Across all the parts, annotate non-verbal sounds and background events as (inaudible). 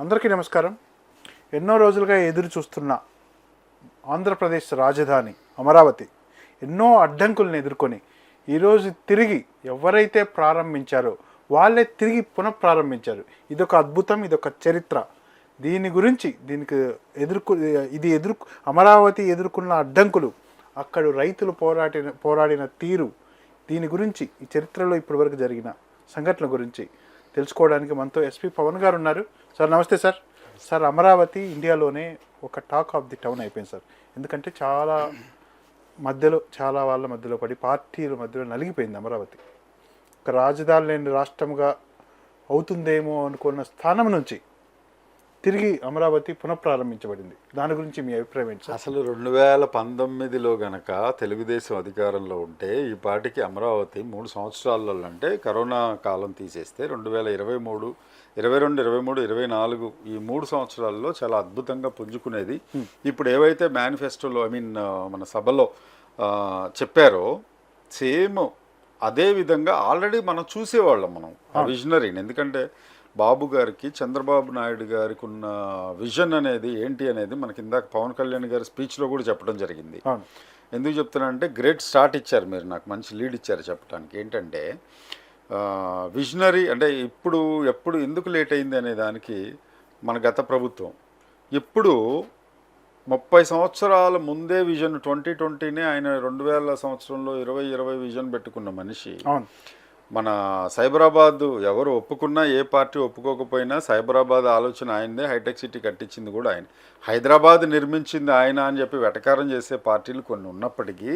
అందరికీ నమస్కారం. ఎన్నో రోజులుగా ఎదురు చూస్తున్న ఆంధ్రప్రదేశ్ రాజధాని అమరావతి ఎన్నో అడ్డంకులను ఎదుర్కొని ఈరోజు తిరిగి ఎవరైతే ప్రారంభించారో వాళ్ళే తిరిగి పునఃప్రారంభించారు. ఇదొక అద్భుతం ఇదొక చరిత్ర. దీని గురించి దీనికి ఎదుర్కొ ఇది ఎదురు అమరావతి ఎదుర్కొన్న అడ్డంకులు అక్కడ రైతులు పోరాటిన పోరాడిన తీరు దీని గురించి ఈ చరిత్రలో ఇప్పటివరకు జరిగిన సంఘటనల గురించి తెలుసుకోవడానికి మనతో ఎస్పీ పవన్ గారు ఉన్నారు. సార్ నమస్తే సార్. సార్ అమరావతి ఇండియాలోనే ఒక టాక్ ఆఫ్ ది టౌన్ అయిపోయింది సార్. ఎందుకంటే చాలా మధ్యలో చాలా వాళ్ళ మధ్యలో పడి పార్టీల మధ్యలో నలిగిపోయింది అమరావతి. ఒక రాజధాని లేని రాష్ట్రంగా అవుతుందేమో అనుకున్న స్థానం నుంచి తిరిగి అమరావతి పునఃప్రారంభించబడింది. దాని గురించి మీ అభిప్రాయం ఏంటి అసలు రెండు వేల పంతొమ్మిదిలో గనక తెలుగుదేశం అధికారంలో ఉంటే ఈ పాటికి అమరావతి మూడు సంవత్సరాలలో అంటే కరోనా కాలం తీసేస్తే రెండు వేల ఇరవై మూడు ఇరవై రెండు ఇరవై మూడు ఇరవై నాలుగు ఈ మూడు సంవత్సరాల్లో చాలా అద్భుతంగా పుంజుకునేది. ఇప్పుడు ఏవైతే మేనిఫెస్టోలో ఐ మీన్ మన సభలో చెప్పారో సేమ్ అదే విధంగా ఆల్రెడీ మనం చూసేవాళ్ళం మనం ఆ. విజనరీని. ఎందుకంటే బాబు గారికి చంద్రబాబు నాయుడు గారికి ఉన్న విజన్ అనేది ఏంటి అనేది మనకి ఇందాక పవన్ కళ్యాణ్ గారి స్పీచ్లో కూడా చెప్పడం జరిగింది. ఎందుకు చెప్తున్నానంటే గ్రేట్ స్టార్ట్ ఇచ్చారు మీరు నాకు మంచి లీడ్ ఇచ్చారు చెప్పడానికి ఏంటంటే విజనరీ అంటే ఇప్పుడు ఎప్పుడు ఎందుకు లేట్ అయింది అనే దానికి మన గత ప్రభుత్వం. ఇప్పుడు ముప్పై సంవత్సరాల ముందే విజన్ ట్వంటీ ట్వంటీనే ఆయన రెండు వేల సంవత్సరంలో ఇరవై ఇరవై విజన్ పెట్టుకున్న మనిషి. మన సైబరాబాద్ ఎవరు ఒప్పుకున్నా ఏ పార్టీ ఒప్పుకోకపోయినా సైబరాబాద్ ఆలోచన ఆయనదే హైటెక్ సిటీ కట్టించింది కూడా ఆయన. హైదరాబాద్ నిర్మించింది ఆయన అని చెప్పి వెటకారం చేసే పార్టీలు కొన్ని ఉన్నప్పటికీ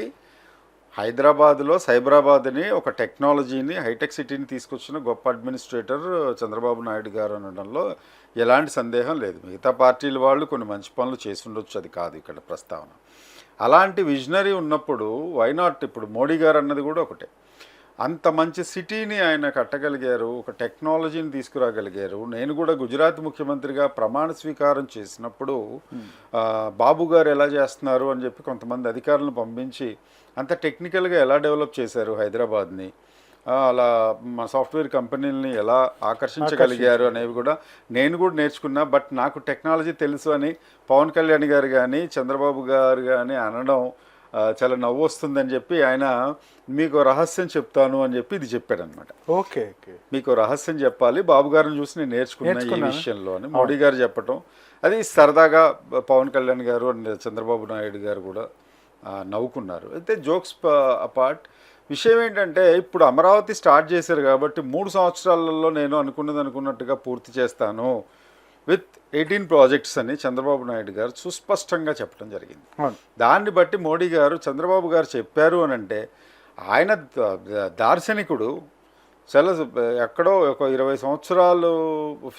హైదరాబాద్లో సైబరాబాద్ని ఒక టెక్నాలజీని హైటెక్ సిటీని తీసుకొచ్చిన గొప్ప అడ్మినిస్ట్రేటర్ చంద్రబాబు నాయుడు గారు అనడంలో ఎలాంటి సందేహం లేదు. మిగతా పార్టీల వాళ్ళు కొన్ని మంచి పనులు చేసి ఉండొచ్చు అది కాదు ఇక్కడ ప్రస్తావన. అలాంటి విజనరీ ఉన్నప్పుడు వైనాట్ ఇప్పుడు మోడీ గారు అన్నది కూడా ఒకటే. అంత మంచి సిటీని ఆయన కట్టగలిగారు ఒక టెక్నాలజీని తీసుకురాగలిగారు. నేను కూడా గుజరాత్ ముఖ్యమంత్రిగా ప్రమాణ స్వీకారం చేసినప్పుడు బాబు గారు ఎలా చేస్తున్నారు అని చెప్పి కొంతమంది అధికారులను పంపించి అంత టెక్నికల్గా ఎలా డెవలప్ చేశారు హైదరాబాద్ని? అలా మా సాఫ్ట్వేర్ కంపెనీలని ఎలా ఆకర్షించగలిగారు అనేవి కూడా నేను కూడా నేర్చుకున్నా. బట్ నాకు టెక్నాలజీ తెలుసు అని పవన్ కళ్యాణ్ గారు కానీ చంద్రబాబు గారు కానీ అనడం చాలా నవ్వు వస్తుందని చెప్పి ఆయన మీకు రహస్యం చెప్తాను అని చెప్పి ఇది చెప్పాడనమాట ఓకే ఓకే. మీకు రహస్యం చెప్పాలి. బాబు గారిని చూసి నేను నేర్చుకున్నా ఈ నేర్చుకున్నాను. విషయంలో అని మోడీ గారు చెప్పటం. అది సరదాగా పవన్ కళ్యాణ్ గారు అండ్ చంద్రబాబు నాయుడు గారు కూడా నవ్వుకున్నారు. అయితే జోక్స్ అపార్ట్ విషయం ఏంటంటే ఇప్పుడు అమరావతి స్టార్ట్ చేశారు కాబట్టి మూడు సంవత్సరాలలో నేను అనుకున్నది అనుకున్నట్టుగా పూర్తి చేస్తాను. విత్ ఎయిటీన్ ప్రాజెక్ట్స్ అని చంద్రబాబు నాయుడు గారు సుస్పష్టంగా చెప్పడం జరిగింది. దాన్ని బట్టి మోడీ గారు చంద్రబాబు గారు చెప్పారు అని అంటే ఆయన దార్శనికుడు. చాలా ఎక్కడో ఒక ఇరవై సంవత్సరాలు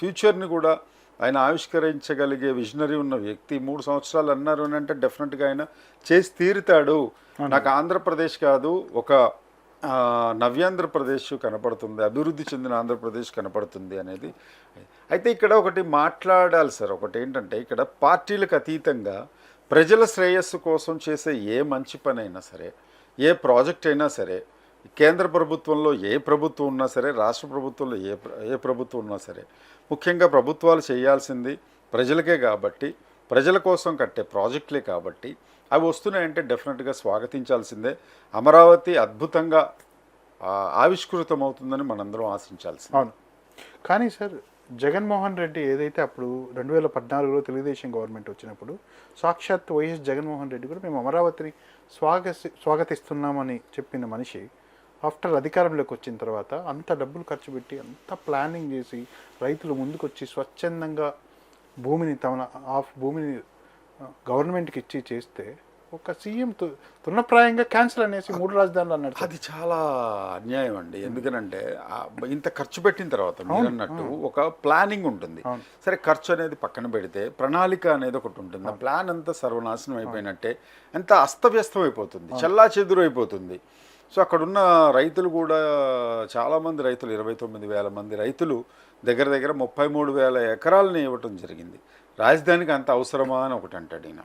ఫ్యూచర్ని కూడా ఆయన ఆవిష్కరించగలిగే విజనరీ ఉన్న వ్యక్తి మూడు సంవత్సరాలు అన్నారు అని అంటే డెఫినెట్గా ఆయన చేసి తీరుతాడు. నాకు ఆంధ్రప్రదేశ్ కాదు ఒక నవ్యాంధ్రప్రదేశ్ కనపడుతుంది అభివృద్ధి చెందిన ఆంధ్రప్రదేశ్ కనపడుతుంది అనేది. అయితే ఇక్కడ ఒకటి మాట్లాడాలి సార్ ఒకటి ఏంటంటే ఇక్కడ పార్టీలకు అతీతంగా ప్రజల శ్రేయస్సు కోసం చేసే ఏ మంచి పని అయినా సరే ఏ ప్రాజెక్ట్ అయినా సరే కేంద్ర ప్రభుత్వంలో ఏ ప్రభుత్వం ఉన్నా సరే రాష్ట్ర ప్రభుత్వంలో ఏ ఏ ప్రభుత్వం ఉన్నా సరే ముఖ్యంగా ప్రభుత్వాలు చేయాల్సింది ప్రజలకే కాబట్టి ప్రజల కోసం కట్టే ప్రాజెక్టులే కాబట్టి అవి వస్తున్నాయంటే డెఫినెట్గా స్వాగతించాల్సిందే. అమరావతి అద్భుతంగా ఆవిష్కృతం ఆవిష్కృతమవుతుందని మనందరం ఆశించాల్సింది. అవును. కానీ సార్ జగన్మోహన్ రెడ్డి ఏదైతే అప్పుడు రెండు వేల పద్నాలుగులో తెలుగుదేశం గవర్నమెంట్ వచ్చినప్పుడు సాక్షాత్ వైఎస్ జగన్మోహన్ రెడ్డి కూడా మేము అమరావతిని స్వాగ స్వాగతిస్తున్నామని చెప్పిన మనిషి ఆఫ్టర్ అధికారంలోకి వచ్చిన తర్వాత అంత డబ్బులు ఖర్చు పెట్టి అంత ప్లానింగ్ చేసి రైతులు ముందుకొచ్చి స్వచ్ఛందంగా భూమిని తమ ఆఫ్ భూమిని గవర్నమెంట్కి ఇచ్చి చేస్తే ఒక సీఎం తున్నప్రాయంగా క్యాన్సిల్ అనేసి మూడు రాజధానులు అన్నాడు. అది చాలా అన్యాయం అండి. ఎందుకనంటే ఇంత ఖర్చు పెట్టిన తర్వాత మీరు అన్నట్టు ఒక ప్లానింగ్ ఉంటుంది. సరే ఖర్చు అనేది పక్కన పెడితే ప్రణాళిక అనేది ఒకటి ఉంటుంది. ఆ ప్లాన్ అంతా సర్వనాశనం అయిపోయినట్టే అంత అస్తవ్యస్తం అయిపోతుంది. చల్లా చెదురు అయిపోతుంది. సో అక్కడున్న రైతులు కూడా చాలామంది రైతులు ఇరవై తొమ్మిది వేల మంది రైతులు దగ్గర దగ్గర ముప్పై మూడు వేల ఎకరాలని ఇవ్వటం జరిగింది. రాజధానికి అంత అవసరమా అని ఒకటి అంటాడు ఈయన.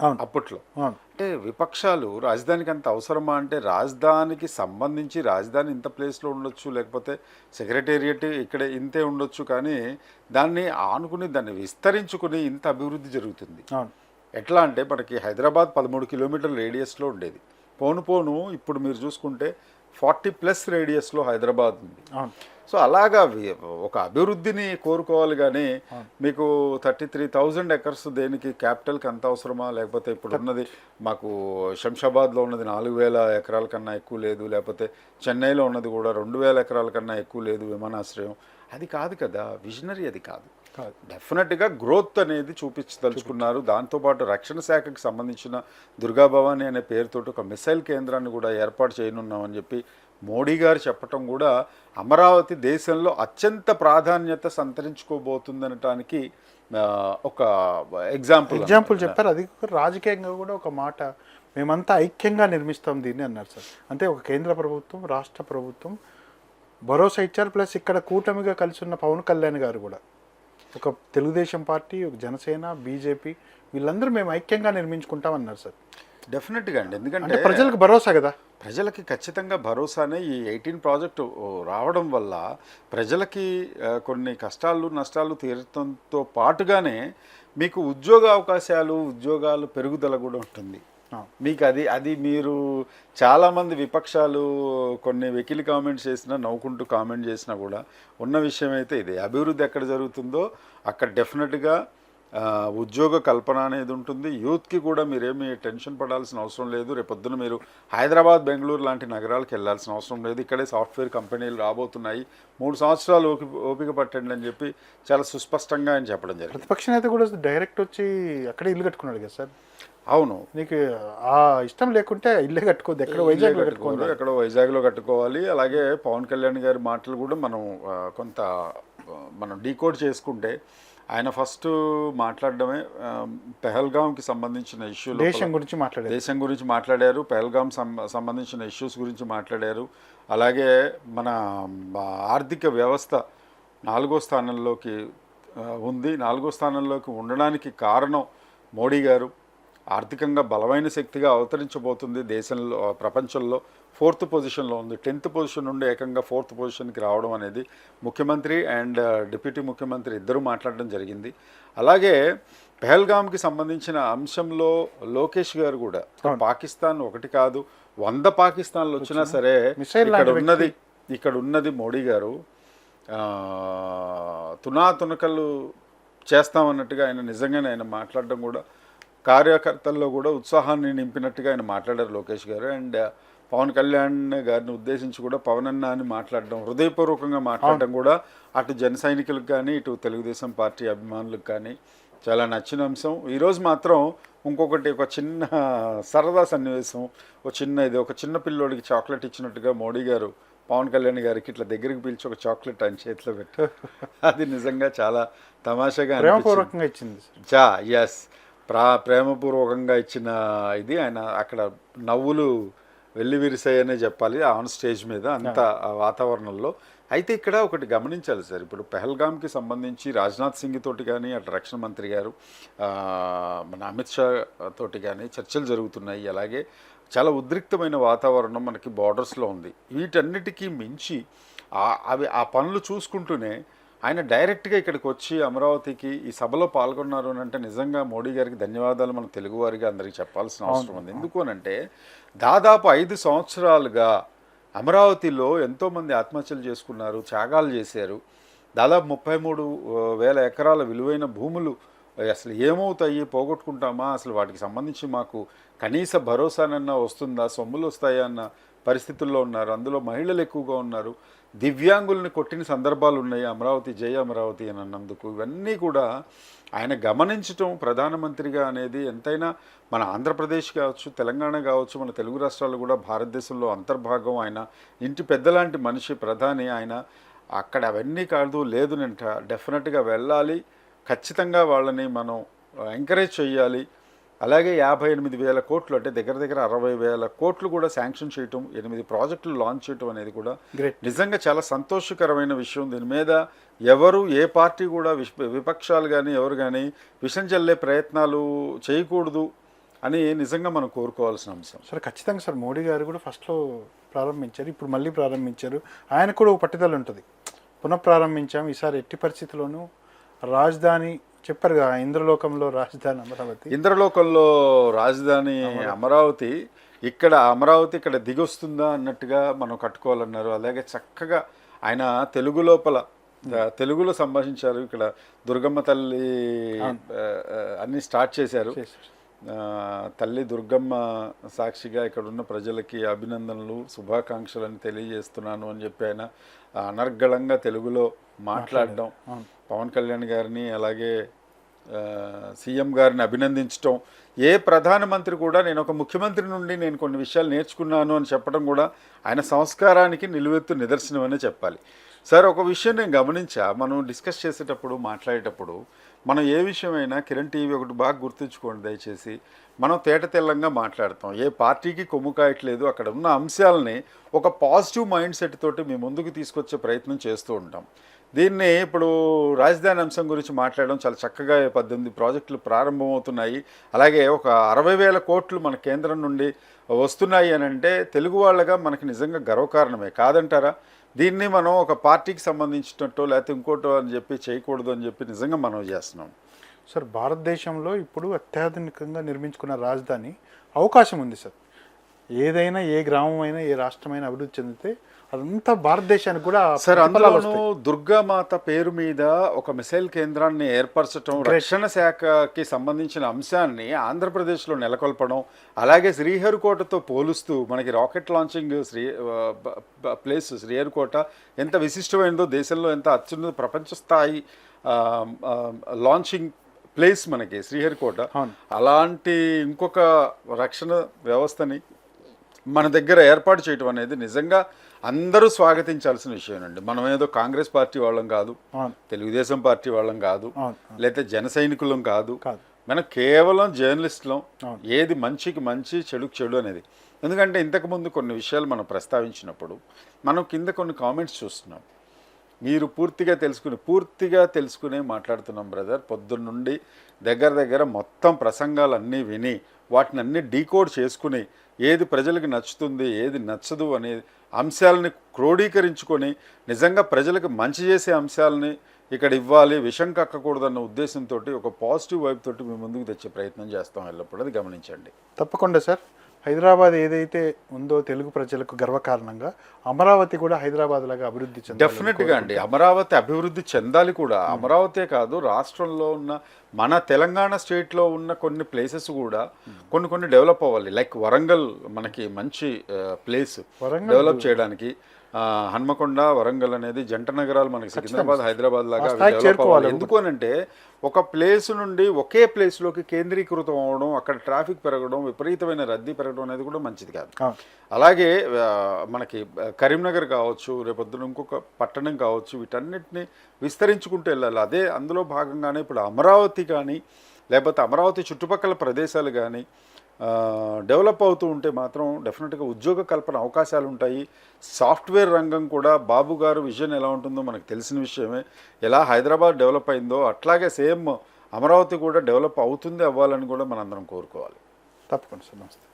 అవును. అప్పట్లో. అంటే విపక్షాలు రాజధానికి అంత అవసరమా అంటే రాజధానికి సంబంధించి రాజధాని ఇంత ప్లేస్లో ఉండొచ్చు లేకపోతే సెక్రటేరియట్ ఇక్కడ ఇంతే ఉండొచ్చు కానీ దాన్ని ఆనుకుని దాన్ని విస్తరించుకుని ఇంత అభివృద్ధి జరుగుతుంది. ఎట్లా అంటే మనకి హైదరాబాద్ పదమూడు కిలోమీటర్ల రేడియస్లో ఉండేది. పోను పోను ఇప్పుడు మీరు చూసుకుంటే ఫార్టీ ప్లస్ రేడియస్లో హైదరాబాద్ ఉంది. సో అలాగా ఒక అభివృద్ధిని కోరుకోవాలి కానీ మీకు థర్టీ త్రీ థౌజండ్ ఎకర్స్ దేనికి క్యాపిటల్కి అంత అవసరమా? లేకపోతే ఇప్పుడు ఉన్నది మాకు శంషాబాద్లో ఉన్నది నాలుగు వేల ఎకరాల కన్నా ఎక్కువ లేదు. లేకపోతే చెన్నైలో ఉన్నది కూడా రెండు వేల ఎకరాల కన్నా ఎక్కువ లేదు విమానాశ్రయం. అది కాదు కదా విజనరీ అది కాదు. డెఫినెట్గా గ్రోత్ అనేది చూపించదలుచుకున్నారు. దాంతోపాటు రక్షణ శాఖకి సంబంధించిన దుర్గా భవానీ అనే పేరుతోటి ఒక మిసైల్ కేంద్రాన్ని కూడా ఏర్పాటు చేయనున్నామని చెప్పి మోడీ గారు చెప్పటం కూడా అమరావతి దేశంలో అత్యంత ప్రాధాన్యత సంతరించుకోబోతుందనటానికి ఒక ఎగ్జాంపుల్ ఎగ్జాంపుల్ చెప్పారు. అది రాజకీయంగా కూడా ఒక మాట. మేమంతా ఐక్యంగా నిర్మిస్తాం దీన్ని అన్నారు సార్. అంటే ఒక కేంద్ర ప్రభుత్వం రాష్ట్ర ప్రభుత్వం భరోసా ఇచ్చారు ప్లస్ ఇక్కడ కూటమిగా కలిసి ఉన్న పవన్ కళ్యాణ్ గారు కూడా. ఒక తెలుగుదేశం పార్టీ ఒక జనసేన బీజేపీ వీళ్ళందరూ మేము ఐక్యంగా నిర్మించుకుంటాం అన్నారు సార్ డెఫినెట్గా అండి. ఎందుకంటే ప్రజలకు భరోసా కదా. ప్రజలకి ఖచ్చితంగా భరోసానే ఈ ఎయిటీన్ ప్రాజెక్టు రావడం వల్ల ప్రజలకి కొన్ని కష్టాలు నష్టాలు తీరటంతో పాటుగానే మీకు ఉద్యోగ అవకాశాలు ఉద్యోగాలు పెరుగుదల కూడా ఉంటుంది. మీకు అది అది మీరు చాలామంది విపక్షాలు కొన్ని వెకిలి కామెంట్స్ చేసినా నవ్వుకుంటూ కామెంట్ చేసినా కూడా ఉన్న విషయం అయితే ఇది. అభివృద్ధి ఎక్కడ జరుగుతుందో అక్కడ డెఫినెట్గా ఉద్యోగ కల్పన అనేది ఉంటుంది. యూత్కి కూడా మీరేమి టెన్షన్ పడాల్సిన అవసరం లేదు. రేపొద్దున మీరు హైదరాబాద్ బెంగళూరు లాంటి నగరాలకు వెళ్ళాల్సిన అవసరం లేదు. ఇక్కడే సాఫ్ట్వేర్ కంపెనీలు రాబోతున్నాయి. మూడు సంవత్సరాలు ఓపిక ఓపిక పట్టండి అని చెప్పి చాలా సుస్పష్టంగా ఆయన చెప్పడం జరిగింది. ప్రతిపక్ష నేత కూడా డైరెక్ట్ వచ్చి అక్కడే ఇల్లు కట్టుకున్నాడు కదా సార్? అవును. నీకు ఆ ఇష్టం లేకుంటే ఇల్లే కట్టుకోవద్దు ఎక్కడ వైజాగ్లో కట్టుకోవాలి. ఎక్కడో వైజాగ్లో కట్టుకోవాలి. అలాగే పవన్ కళ్యాణ్ గారి మాటలు కూడా మనం కొంత మనం డీకోడ్ చేసుకుంటే ఆయన ఫస్ట్ మాట్లాడడమే పెహల్గాంకి సంబంధించిన ఇష్యూ దేశం గురించి మాట్లాడేది దేశం గురించి మాట్లాడారు పెహల్గాం సం- సంబంధించిన ఇష్యూస్ గురించి మాట్లాడారు. అలాగే మన ఆర్థిక వ్యవస్థ నాలుగో స్థానంలోకి ఉంది. నాలుగో స్థానంలోకి ఉండడానికి కారణం మోడీ గారు. ఆర్థికంగా బలమైన శక్తిగా అవతరించబోతుంది దేశంలో ప్రపంచంలో. ఫోర్త్ పొజిషన్లో ఉంది. టెన్త్ పొజిషన్ నుండి ఏకంగా ఫోర్త్ పొజిషన్కి రావడం అనేది ముఖ్యమంత్రి అండ్ డిప్యూటీ ముఖ్యమంత్రి ఇద్దరు మాట్లాడడం జరిగింది. అలాగే పెహల్గామ్కి సంబంధించిన అంశంలో లోకేష్ గారు కూడా పాకిస్తాన్ ఒకటి కాదు వంద పాకిస్తాన్లు వచ్చినా సరే ఇక్కడ ఉన్నది ఇక్కడ ఉన్నది మోడీ గారు. ఆ, తునాతునకలు చేస్తామన్నట్టుగా ఆయన నిజంగానే ఆయన మాట్లాడడం కూడా కార్యకర్తల్లో కూడా ఉత్సాహాన్ని నింపినట్టుగా ఆయన మాట్లాడారు లోకేష్ గారు. అండ్ పవన్ కళ్యాణ్ గారిని ఉద్దేశించి కూడా పవన్ అన్న అని మాట్లాడడం హృదయపూర్వకంగా మాట్లాడడం కూడా అటు జన సైనికులకు కానీ ఇటు తెలుగుదేశం పార్టీ అభిమానులకు కానీ చాలా నచ్చిన అంశం. ఈరోజు మాత్రం ఇంకొకటి ఒక చిన్న సరదా సన్నివేశం ఒక చిన్న ఇది ఒక చిన్న పిల్లోడికి చాక్లెట్ ఇచ్చినట్టుగా మోడీ గారు పవన్ కళ్యాణ్ గారికి ఇట్లా దగ్గరికి పిలిచి ఒక చాక్లెట్ ఆయన చేతిలో పెట్టారు. (laughs) అది నిజంగా చాలా తమాషాగా ఇచ్చింది చా ఎస్ ప్రా ప్రేమపూర్వకంగా ఇచ్చిన ఇది. ఆయన అక్కడ నవ్వులు వెళ్ళి విరిసాయనే చెప్పాలి ఆన్ స్టేజ్ మీద అంత వాతావరణంలో. అయితే ఇక్కడ ఒకటి గమనించాలి సార్. ఇప్పుడు పెహల్గామ్కి సంబంధించి రాజ్నాథ్ సింగ్ తోటి కానీ అటు రక్షణ మంత్రి గారు మన అమిత్ షా తోటి కానీ చర్చలు జరుగుతున్నాయి. అలాగే చాలా ఉద్రిక్తమైన వాతావరణం మనకి బార్డర్స్లో ఉంది. వీటన్నిటికీ మించి అవి ఆ పనులు చూసుకుంటూనే ఆయన డైరెక్ట్గా ఇక్కడికి వచ్చి అమరావతికి ఈ సభలో పాల్గొన్నారు అని అంటే నిజంగా మోడీ గారికి ధన్యవాదాలు మన తెలుగువారిగా అందరికీ చెప్పాల్సిన అవసరం ఉంది. ఎందుకు అని అంటే దాదాపు ఐదు సంవత్సరాలుగా అమరావతిలో ఎంతోమంది ఆత్మహత్యలు చేసుకున్నారు త్యాగాలు చేశారు. దాదాపు ముప్పై మూడు వేల ఎకరాల విలువైన భూములు అసలు ఏమవుతాయి పోగొట్టుకుంటామా అసలు వాటికి సంబంధించి మాకు కనీస భరోసానన్నా వస్తుందా సొమ్ములు వస్తాయా అన్న పరిస్థితుల్లో ఉన్నారు. అందులో మహిళలు ఎక్కువగా ఉన్నారు. దివ్యాంగుల్ని కొట్టిన సందర్భాలు ఉన్నాయి అమరావతి జయ అమరావతి అని అన్నందుకు. ఇవన్నీ కూడా ఆయన గమనించటం ప్రధానమంత్రిగా అనేది ఎంతైనా మన ఆంధ్రప్రదేశ్ కావచ్చు తెలంగాణ కావచ్చు మన తెలుగు రాష్ట్రాలు కూడా భారతదేశంలో అంతర్భాగం ఆయన. ఇంటి పెద్దలాంటి మనిషి ప్రధాని ఆయన. అక్కడ అవన్నీ కాదు లేదు నింట డెఫినెట్గా వెళ్ళాలి. ఖచ్చితంగా వాళ్ళని మనం ఎంకరేజ్ చేయాలి అలాగే యాభై ఎనిమిది వేల కోట్లు అంటే దగ్గర దగ్గర అరవై వేల కోట్లు కూడా శాంక్షన్ చేయటం ఎనిమిది ప్రాజెక్టులు లాంచ్ చేయటం అనేది కూడా నిజంగా చాలా సంతోషకరమైన విషయం. దీని మీద ఎవరు ఏ పార్టీ కూడా విపక్షాలు కానీ ఎవరు కానీ విషం చల్లే ప్రయత్నాలు చేయకూడదు అని నిజంగా మనం కోరుకోవాల్సిన అంశం. సార్ ఖచ్చితంగా సార్. మోడీ గారు కూడా ఫస్ట్లో ప్రారంభించారు ఇప్పుడు మళ్ళీ ప్రారంభించారు. ఆయనకు కూడా ఒక పట్టుదల ఉంటుంది. పునఃప్రారంభించాం. ఈసారి ఎట్టి పరిస్థితుల్లోనూ రాజధాని చెప్పారు కదా ఇంద్రలోకంలో రాజధాని అమరావతి. ఇంద్రలోకంలో రాజధాని అమరావతి. ఇక్కడ అమరావతి ఇక్కడ దిగొస్తుందా అన్నట్టుగా మనం కట్టుకోవాలన్నారు. అలాగే చక్కగా ఆయన తెలుగు లోపల తెలుగులో సంభాషించారు. ఇక్కడ దుర్గమ్మ తల్లి అన్ని స్టార్ట్ చేశారు. తల్లి దుర్గమ్మ సాక్షిగా ఇక్కడ ఉన్న ప్రజలకి అభినందనలు శుభాకాంక్షలను తెలియజేస్తున్నాను అని చెప్పి ఆయన అనర్గళంగా తెలుగులో మాట్లాడడం. పవన్ కళ్యాణ్ గారిని అలాగే సీఎం గారిని అభినందించడం ఏ ప్రధానమంత్రి కూడా నేను ఒక ముఖ్యమంత్రి నుండి నేను కొన్ని విషయాలు నేర్చుకున్నాను అని చెప్పడం కూడా ఆయన సంస్కారానికి నిలువెత్తు నిదర్శనం అనే చెప్పాలి. సార్ ఒక విషయం నేను గమనించా. మనం డిస్కస్ చేసేటప్పుడు మాట్లాడేటప్పుడు మనం ఏ విషయమైనా కిరణ్ టీవీ ఒకటి బాగా గుర్తుంచుకోండి దయచేసి. మనం తేట తెల్లంగా మాట్లాడతాం. ఏ పార్టీకి కొమ్ము కాయట్లేదు అక్కడ ఉన్న అంశాలని ఒక పాజిటివ్ మైండ్ సెట్ తోటి మీ ముందుకు తీసుకొచ్చే ప్రయత్నం చేస్తూ ఉంటాం. దీన్ని ఇప్పుడు రాజధాని అంశం గురించి మాట్లాడడం చాలా చక్కగా పద్దెనిమిది ప్రాజెక్టులు ప్రారంభమవుతున్నాయి. అలాగే ఒక అరవై వేల కోట్లు మన కేంద్రం నుండి వస్తున్నాయి అని అంటే తెలుగు వాళ్ళగా మనకి నిజంగా గర్వకారణమే. కాదంటారా? దీన్ని మనం ఒక పార్టీకి సంబంధించినట్టు లేకపోతే ఇంకోటో అని చెప్పి చేయకూడదు అని చెప్పి నిజంగా మనం చేస్తున్నాం. సార్ భారతదేశంలో ఇప్పుడు అత్యాధునికంగా నిర్మించుకున్న రాజధాని అవకాశం ఉంది సార్. ఏదైనా ఏ గ్రామం అయినా ఏ రాష్ట్రమైనా అభివృద్ధి చెందితే అదంతా భారతదేశానికి కూడా సార్ అందులోనూ వస్తాయి. దుర్గామాత పేరు మీద ఒక మిసైల్ కేంద్రాన్ని ఏర్పరచడం రక్షణ శాఖకి సంబంధించిన అంశాన్ని ఆంధ్రప్రదేశ్లో నెలకొల్పడం అలాగే శ్రీహరికోటతో పోలుస్తూ మనకి రాకెట్ లాంచింగ్ శ్రీ ప్లేస్ శ్రీహరికోట ఎంత విశిష్టమైనదో దేశంలో ఎంత అత్యున్నత ప్రపంచ స్థాయి లాంచింగ్ ప్లేస్ మనకి శ్రీహరికోట. అలాంటి ఇంకొక రక్షణ వ్యవస్థని మన దగ్గర ఏర్పాటు చేయటం అనేది నిజంగా అందరూ స్వాగతించాల్సిన విషయం అండి మనం ఏదో కాంగ్రెస్ పార్టీ వాళ్ళం కాదు తెలుగుదేశం పార్టీ వాళ్ళం కాదు లేకపోతే జన సైనికులం కాదు. కాదు. మనం కేవలం జర్నలిస్టులం. ఏది మంచికి మంచి చెడుకు చెడు అనేది. ఎందుకంటే ఇంతకుముందు కొన్ని విషయాలు మనం ప్రస్తావించినప్పుడు మనం కింద కొన్ని కామెంట్స్ చూస్తున్నాం. మీరు పూర్తిగా తెలుసుకుని పూర్తిగా తెలుసుకునే మాట్లాడుతున్నాం బ్రదర్. పొద్దున్న నుండి దగ్గర దగ్గర మొత్తం ప్రసంగాలన్నీ విని వాటిని అన్ని డీకోడ్ చేసుకుని ఏది ప్రజలకు నచ్చుతుంది ఏది నచ్చదు అనే అంశాలని క్రోడీకరించుకొని నిజంగా ప్రజలకు మంచి చేసే అంశాలని ఇక్కడ ఇవ్వాలి విషం కక్కకూడదన్న ఉద్దేశంతో ఒక పాజిటివ్ వైపు తోటి మేము ముందుకు తెచ్చే ప్రయత్నం చేస్తాం ఎల్లప్పుడూ. అది గమనించండి. తప్పకుండా సార్. హైదరాబాద్ ఏదైతే ఉందో తెలుగు ప్రజలకు గర్వకారణంగా అమరావతి కూడా హైదరాబాద్ లాగా అభివృద్ధి చెందాలని డెఫినెట్గా అండి. అమరావతి అభివృద్ధి చెందాలి కూడా. అమరావతే కాదు రాష్ట్రంలో ఉన్న మన తెలంగాణ స్టేట్లో ఉన్న కొన్ని ప్లేసెస్ కూడా కొన్ని కొన్ని డెవలప్ అవ్వాలి. లైక్ వరంగల్ మనకి మంచి ప్లేస్ వరంగల్ డెవలప్ చేయడానికి. హన్మకొండ వరంగల్ అనేది జంట నగరాలు మనకి సికింద్రాబాద్ హైదరాబాద్ లాగా చేరుకోవాలి ఎందుకు అనంటే ఒక ప్లేస్ నుండి ఒకే ప్లేస్లోకి కేంద్రీకృతం అవ్వడం అక్కడ ట్రాఫిక్ పెరగడం విపరీతమైన రద్దీ పెరగడం అనేది కూడా మంచిది కాదు. అలాగే మనకి కరీంనగర్ కావచ్చు రేపొద్దున ఇంకొక పట్టణం కావచ్చు వీటన్నిటిని విస్తరించుకుంటూ వెళ్ళాలి. అదే అందులో భాగంగానే ఇప్పుడు అమరావతి కానీ లేకపోతే అమరావతి చుట్టుపక్కల ప్రదేశాలు కానీ డెవలప్ అవుతూ ఉంటే మాత్రం డెఫినెట్గా ఉద్యోగ కల్పన అవకాశాలు ఉంటాయి. సాఫ్ట్వేర్ రంగం కూడా బాబు గారు విజన్ ఎలా ఉంటుందో మనకు తెలిసిన విషయమే. ఎలా హైదరాబాద్ డెవలప్ అయిందో అట్లాగే సేమ్ అమరావతి కూడా డెవలప్ అవుతుంది అవ్వాలని కూడా మనందరం కోరుకోవాలి. తప్పకుండా సార్ నమస్తే.